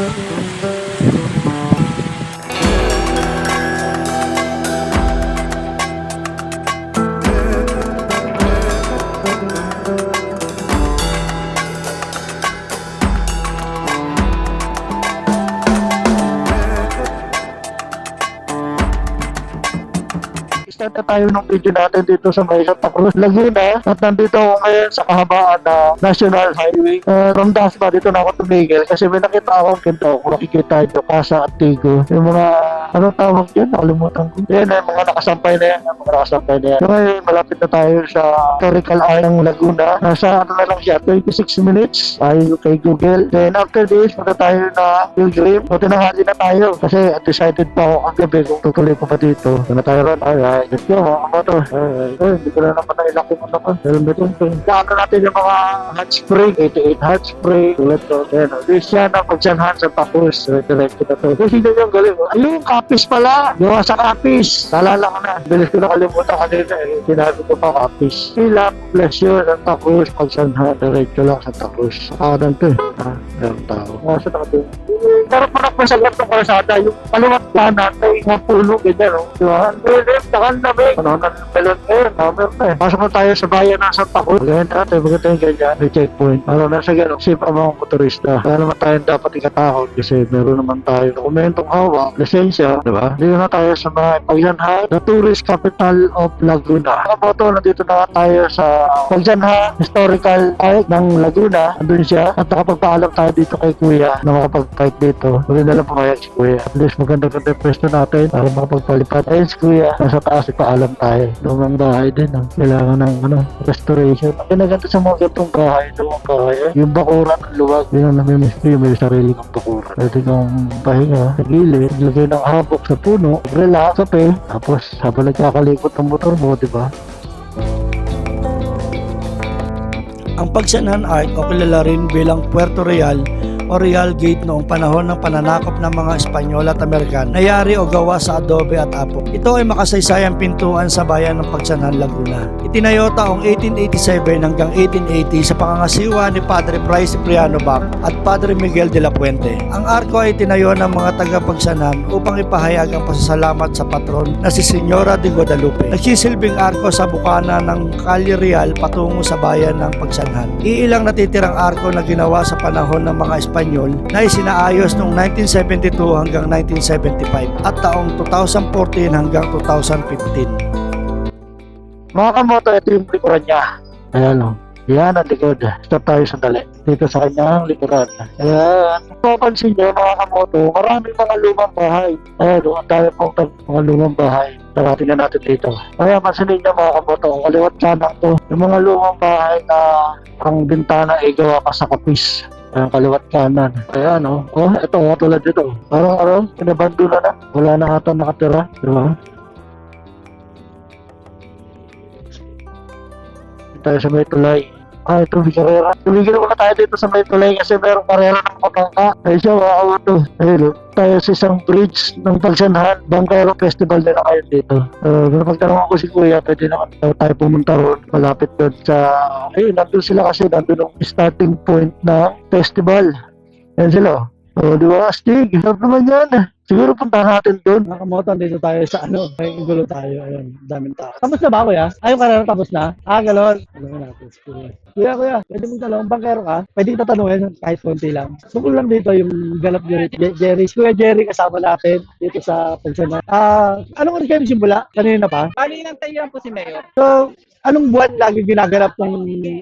Thank you. Tayo ng video natin dito sa may Santa Cruz, Laguna. At nandito ako ngayon sa kahabaan na National Highway. Uh, from Dasma, dito na ako tumigil kasi may nakita akong kinto. Kung nakikita ito, Casa at Tigo. Yung mga, ano tawag yun? Nakalimutan ko. Yan, yung mga nakasampay na yan. Mga nakasampay na yan. So ngayon, malapit na tayo sa historical eye ng Laguna. Nasa ano na lang siya, 26 minutes. Tayo kay Google. Then after this, punta tayo na Pilgrim. So tinanghali na tayo kasi undecided pa ako ang gabi kung tutuloy ko pa dito. Punta tayo ron. Alright, let's go. Ano to? Alright. Eh, hindi ko na naman nailaki mo naman. Helmet ito. Gano natin yung mga hot spring. 88 hot spring. Tulad to. Ayan. oh. This yan ang pagsanhan sa tapos. Diretso na to. Kasi hindi yung galing. Ayun, kapis pala. Gawa sa kapis. Nalala ko na. Bilis ko nakalimutan kanina eh. Sinabi ko pa kapis. Hilap, pleasure, ang tapos. Pagsanhan. Diretso lang sa tapos. Sakadan to eh. Ha? Meron tao. Mga sa tapos. Pero parang pa sa ganitong kalsada, yung kaliwat kanan, may mga puno, ganyan, no? Di ba? Ngayon, takan na may, ano na melon ngayon, number na eh. Pasok na tayo sa bayan ng Santa Cruz. Ganyan natin, bagay tayo ganyan, may checkpoint. Ano na sa ganun, safe ang mga motorista. Kaya naman tayo dapat ikatakot kasi meron naman tayo dokumentong hawak, lisensya, di ba? Dito na tayo sa mga pagyanhan, the tourist capital of Laguna. Mga boto, nandito na tayo sa pagyanhan, historical park ng Laguna. Andun siya. At nakapagpaalam tayo dito kay Kuya na makapag-fight dito. Maganda lang pumayag si Kuya. At least maganda-ganda yung pwesto natin para makapagpalipat. Ayun si Kuya, nasa taas ipaalam tayo. Lumang bahay din. No? Kailangan ng ano, restoration. Ang ginaganda sa mga gatong bahay, lumang bahay. Eh. Yung bakuran ng luwag, yun ang namimiss ko yung may sarili kong bakuran. Pwede kang pahinga sa gilid, lagay ng habok sa puno, relax, kape, tapos habang nagkakalikot ang motor mo, di ba? Ang Pagsanhan Arc o kilala rin bilang Puerto Real o Real Gate noong panahon ng pananakop ng mga Espanyol at Amerikan nayari o gawa sa adobe at apo. Ito ay makasaysayang pintuan sa bayan ng Pagsanhan, Laguna. Itinayo taong 1887 hanggang 1880 sa pangangasiwa ni Padre Bryce Cipriano Bac at Padre Miguel de la Puente. Ang arko ay tinayo ng mga taga-Pagsanhan upang ipahayag ang pasasalamat sa patron na si Señora de Guadalupe. Nagsisilbing arko sa bukana ng Calle Real patungo sa bayan ng Pagsanhan. Iilang natitirang arko na ginawa sa panahon ng mga Espanyol na isinaayos noong 1972 hanggang 1975 at taong 2014 hanggang 2015. Mga kamoto, ito yung likuran niya. Ayan o. Yan ang likod. Stop tayo sandali. Dito sa kanyang likuran. Ayan. Papansin nyo, mga kamoto, maraming mga lumang bahay. Ayan o, ang dami pong tal- mga lumang bahay. Narating na natin dito. Kaya pansinin nyo mga kamoto, ang kaliwat kanan to. Yung mga lumang bahay na ang bintana ay gawa pa sa kapis. Ang kaliwat kanan. Ayan o. Oh, ito o, tulad dito. Parang ano, pinabandula na. Wala na ata nakatira. Di ba? tayo sa may tulay. Ito, Vicarera. Tumigil muna tayo dito sa may tulay kasi merong karera ng patangka. Ay siya, mga auto. Ayun, oh. tayo sa isang bridge ng Pagsanhan. Bangkero Festival na kayo dito. Uh, napagtanong ako si Kuya, pwede naman daw tayo pumunta roon. Malapit doon sa... Ayun, nandun sila kasi nandun yung starting point ng festival. Yan sila. oh. Oh, di ba, Astig? Sarap naman yan. Siguro punta natin doon. Mga kamotan dito tayo sa ano, may gulo tayo. Ayun, daming tao. Tapos na ba kuya? Ay, yung karera tapos na? Ah, galon. Alam natin kuya. Kuya, kuya, pwede mong talong, bangkero ka? Pwede kita tanungin kahit konti lang. Tungkol lang dito yung ganap ni Je- Jerry. Si Kuya Jerry kasama natin dito sa pension. Ah, anong oras kayo simula? Kanina pa? Bali ng tayo po si Mayor. So, anong buwan lagi ginaganap ng,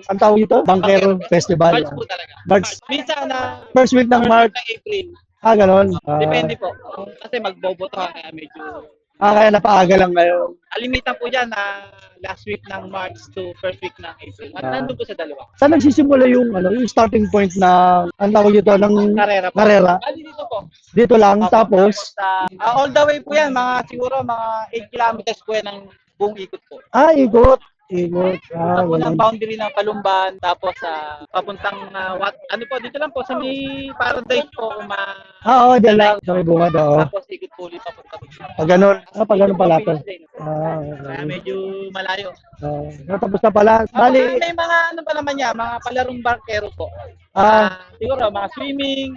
ang tawag ito? Bangkero Festival. March po talaga. March. Minsan na First week ng March. ng April. Ah, galon. Ah, Depende po. Kasi magboboto ka kaya medyo ah, kaya napaaga lang ngayon. alimitan po dyan na last week ng March to first week ng April. At Ah. nandun po sa dalawa. Saan nagsisimula yung ano, yung starting point na ang tawag dito ng Karera po. karera? Bali dito po. Dito lang Opo, tapos Sa, ah, all the way po yan. Mga siguro mga 8 kilometers po yan ng buong ikot po. ah ikot, ikot. Ah, po ng boundary ng Palumban. Tapos sa papuntang ah, what, ano po dito lang po sa may paradise po. Kung ma, Ah, oo, dyan lang. Sa may bungad, oo. Tapos ikot po ulit papunta. Pag ganun, ah, pag ganun pala to. Ah, Kaya medyo malayo. Ah, natapos na pala. Bali, Bali, may mga ano pa naman niya, mga palarong barkero po. Ah, Ah, siguro mga swimming,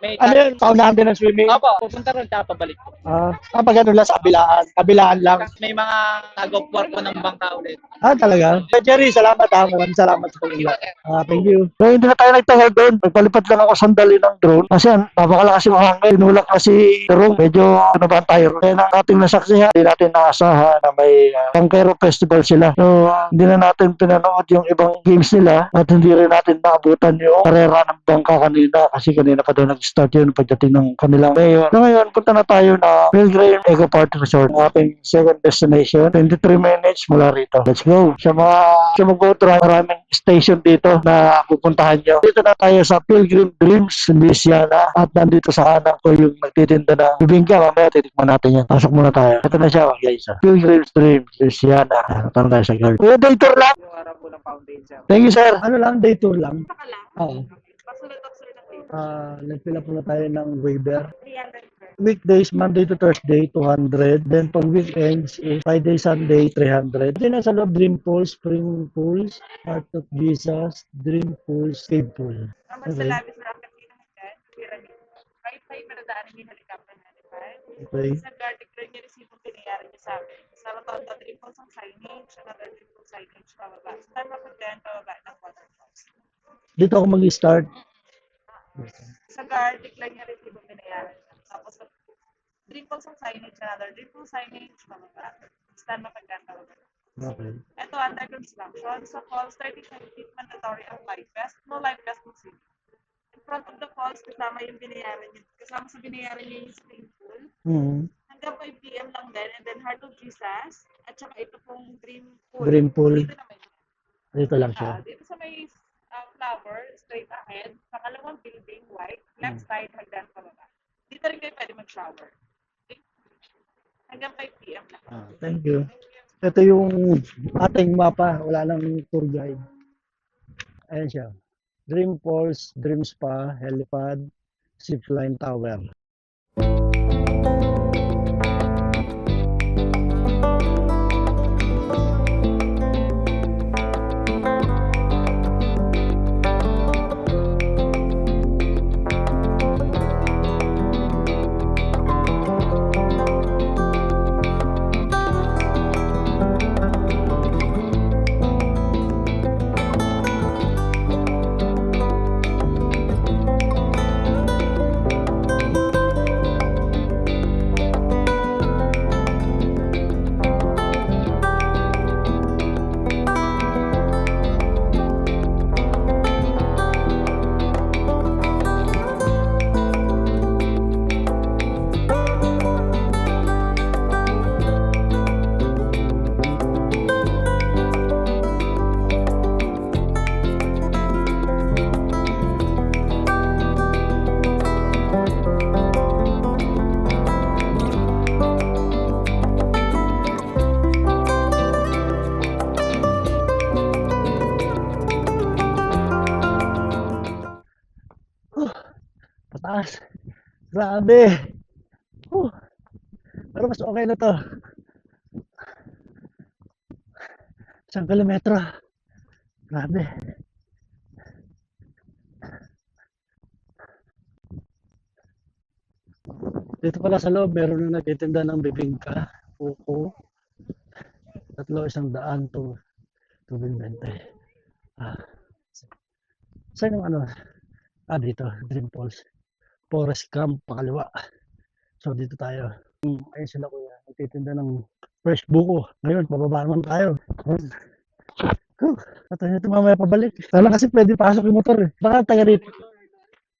may ano yun? Paunahan din ng swimming? Opo, pupunta ron tsaka pabalik. Ah, ah, pag ano lang sa kabilaan. Kabilaan lang. Tapos may mga tag-of-war po ng bangka ulit. Ah, talaga? Eh, Jerry, salamat ha. Maraming salamat sa pag-ila. Ah, thank you. So, hindi na tayo nagtagal doon. Nagpalipad lang ako sandali ng drone. Kasi ang napakalakas yung hangin. Tinulak na si Jerome. Medyo ano ba tayo. Kaya na ating nasaksihan, hindi natin naasahan na may uh, Pangkero Festival sila. So, ah, hindi na natin pinanood yung ibang games nila at hindi rin natin naabutan yung karera ng bangka kanina kasi kanina pa daw nag-start yun pagdating ng kanilang mayor. So, ngayon, punta na tayo na Pilgrim Eco Park Resort, ang ating second destination. 23 minutes mula rito. Let's go. Sa mga sa mag-boat ride, maraming station dito na pupuntahan nyo. Dito na tayo sa Pilgrim Dreams, Louisiana. At nandito sa kanan ko yung nagtitinda ng bibingka. Mamaya titikman natin yan. Pasok muna tayo. Ito na siya, guys. ah. Pilgrim Dreams, Louisiana. Tanong tayo sa girl. Kuya, day tour lang. Yung harap po ng foundation. Thank you, sir. Ano lang, day tour lang. Saka lang. Oo. Ako yun. Ah, nagpila po na tayo ng waiver. 300 per. Weekdays, Monday to Thursday, 200. Then pag weekends, is Friday, Sunday, 300. Then nasa loob, Dream Pool, Spring Pools, Heart of Jesus, Dream Pools, Cave Pool. Naman Okay. sa labis na ang kanina hanggang pyramid. Right side na nadaanan yung helicopter na di ba? Okay. Sa garlic clear niya resibo pinayari niya sa amin. Sa rotonda, Pools ang signage, another Dream Pools signage pababa. Sa of then, pababa. Dito ako mag-start. Sa garlic clear niya resibo pinayari niya. Tapos sa Pools ang signage, another Pools signage. Sa time of then, pababa. Okay. Ito, under construction. Sa falls, 35 feet mandatory ang life vest. No life vest mo swimming. In front of the falls, kasama yung binayaran niya. Kasama sa binayaran niya yung swimming pool. Mhm. Hanggang 5 p.m. lang din. And then Heart of Jesus. At saka ito pong Dream Pool. Dream Pool. Dito na may Dito lang siya. ah, dito sa may flower, straight ahead. Pangalawang building, white. Left side, hagdan pababa. Dito rin kayo pwede mag-shower. Okay? Hanggang 5 p.m. lang. Ah, thank you. Ito yung ating mapa. Wala nang tour guide. Ayan siya. Dream Falls, Dream Spa, Helipad, Zipline Tower. Pataas. Grabe. Huh. Pero mas okay na to. Isang kilometro. Grabe. Dito pala sa loob, meron na nagtitinda ng bibingka, puko, tatlo isang daan to tubig 20. Ah. Saan yung ano? Ah, dito, Dream Falls. Forest Camp, pakaliwa. So, dito tayo. Ayun sila kuya. Nagtitinda ng fresh buko. Ngayon, bababa naman tayo. Huh, At ito mamaya pabalik. Sana kasi pwede pasok yung motor eh. Baka taga rito.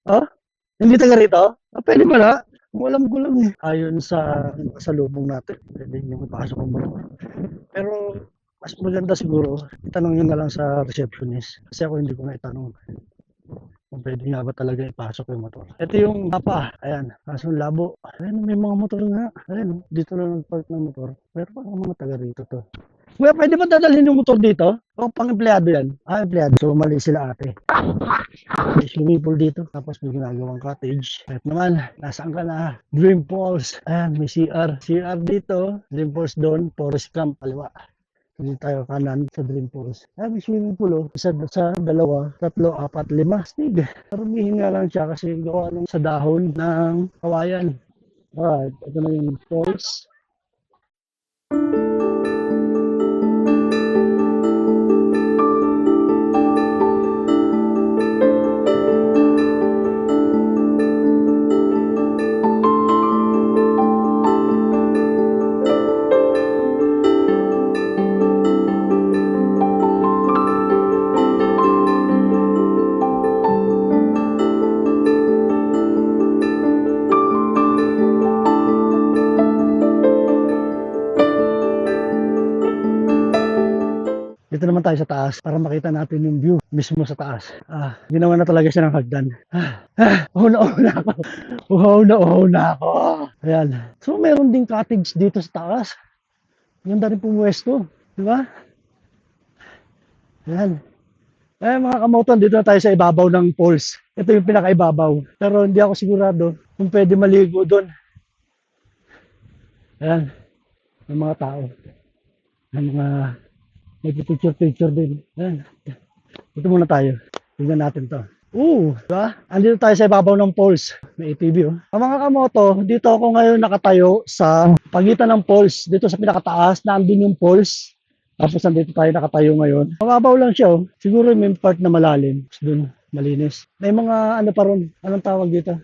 Oh? Hindi taga rito? Ah, pwede pala. Walang gulang eh. Ayon sa sa lubong natin, pwede nyo ipasok ang motor. Pero mas maganda siguro, itanong nyo na lang sa receptionist. Kasi ako hindi ko na itanong pwede nga ba talaga ipasok yung motor. Ito yung mapa. Ayan. Kaso labo. Ayan, may mga motor nga. Ayan, dito lang nag-park ng motor. Pero parang mga taga rito to. Kuya, pwede ba dadalhin yung motor dito? O pang empleyado yan? Ah, empleyado. So, mali sila ate. May swimming dito. Tapos may ginagawang cottage. Kahit naman, nasaan ka na? Dream Falls. Ayan, may CR. CR dito. Dream Falls doon. Forest Camp, kaliwa. Dito tayo kanan sa Dream Falls. Ah, may swimming pool oh. Isa, sa dalawa, tatlo, apat, lima. Stig. Parumihin nga lang siya kasi gawa ng sa dahon ng kawayan. Alright, ito na yung falls. Dito naman tayo sa taas para makita natin yung view mismo sa taas. Ah, ginawa na talaga siya ng hagdan. Ah, ah, uhaw na uhaw na ako. Uhaw na uhaw na ako. Ayan. So, meron ding cottage dito sa taas. Ganda rin pumuwesto. Di ba? Ayan. Eh, mga kamoton, dito na tayo sa ibabaw ng falls. Ito yung pinakaibabaw. Pero hindi ako sigurado kung pwede maligo doon. Ayan. May mga tao. May mga Nagpipicture-picture din. Ayan. Dito muna tayo. Tingnan natin to. Oo, diba? Andito tayo sa ibabaw ng falls. May ATV oh. Ang mga kamoto, dito ako ngayon nakatayo sa pagitan ng falls. Dito sa pinakataas, nandun yung falls. Tapos nandito tayo nakatayo ngayon. Mababaw lang siya oh. Siguro may part na malalim. Dun, malinis. May mga ano pa ron. Anong tawag dito?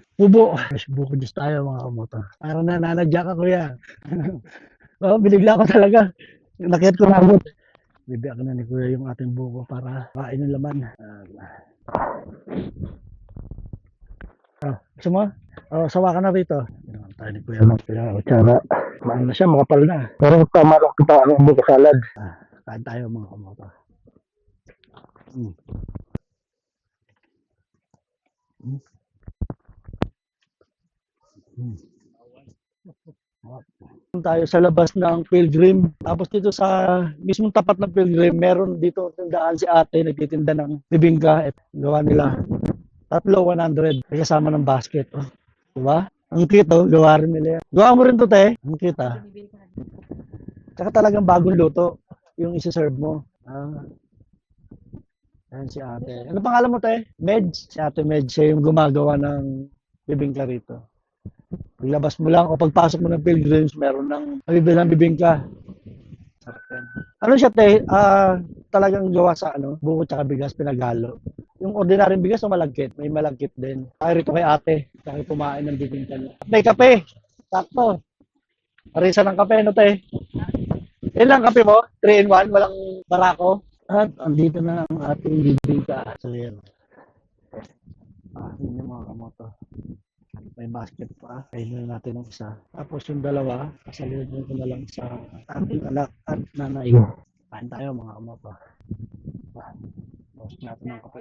Mas buko Diyos tayo mga kamoto. Parang nananadya ka kuya. oh, binigla ko talaga. Nakit ko na. Bibiyak na ni Kuya yung ating buko para kain ng laman. Ah, gusto mo? Oh, sawa ka na rito. Yan tayo ni Kuya ng Kuya Ochara. Maano na siya, makapal na. Pero tama lang kita ang buko salad. Kain tayo mga. Mm. Mm. Mm. Tayo sa labas ng Pilgrim. Tapos dito sa mismong tapat ng Pilgrim, meron dito tindaan si ate, nagtitinda ng bibingka. At gawa nila. Tatlo, 100. May kasama ng basket. Oh. Diba? Ang cute, oh. Gawa rin nila yan. Gawa mo rin to, te. Ang cute, ah. Tsaka talagang bagong luto yung isi-serve mo. Ah. Ayan si ate. Ano pangalan mo, te? Medj. Si ate Medj. Siya yung gumagawa ng bibingka rito. Paglabas mo lang o pagpasok mo ng pilgrims, meron ng nabibilang bibingka. Ano siya, te? Ah, talagang gawa sa ano, buko tsaka bigas, pinagalo. Yung ordinaryong bigas o malagkit? May malagkit din. Ay, rito kay ate. Kaya kumain ng bibingka niya. May kape. Sakto. Parisa ng kape, no, te? Ilang kape mo? 3 in 1? Walang barako? At andito na ang ating bibingka. So, yan. Ah, yun yung mga kamoto. May basket pa. Kainin na natin ang isa. Tapos yung dalawa, kasalubong ko na lang sa ating anak at nanay. Kain tayo mga kamoto. Ah, Tapos natin ang kape.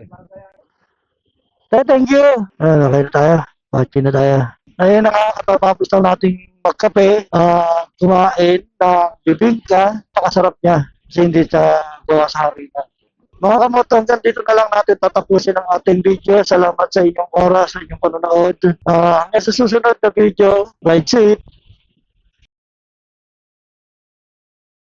Tay, thank you. Ayun, okay na tayo. Party na tayo. Ayun, nakakatapos na nating magkape, ah, kumain ng bibingka, napakasarap niya. Kasi hindi siya gawa sa harina. Mga kamoto, hanggang dito na lang natin tatapusin ang ating video. Salamat sa inyong oras, sa inyong panonood. Ah, hanggang sa susunod na video, ride safe,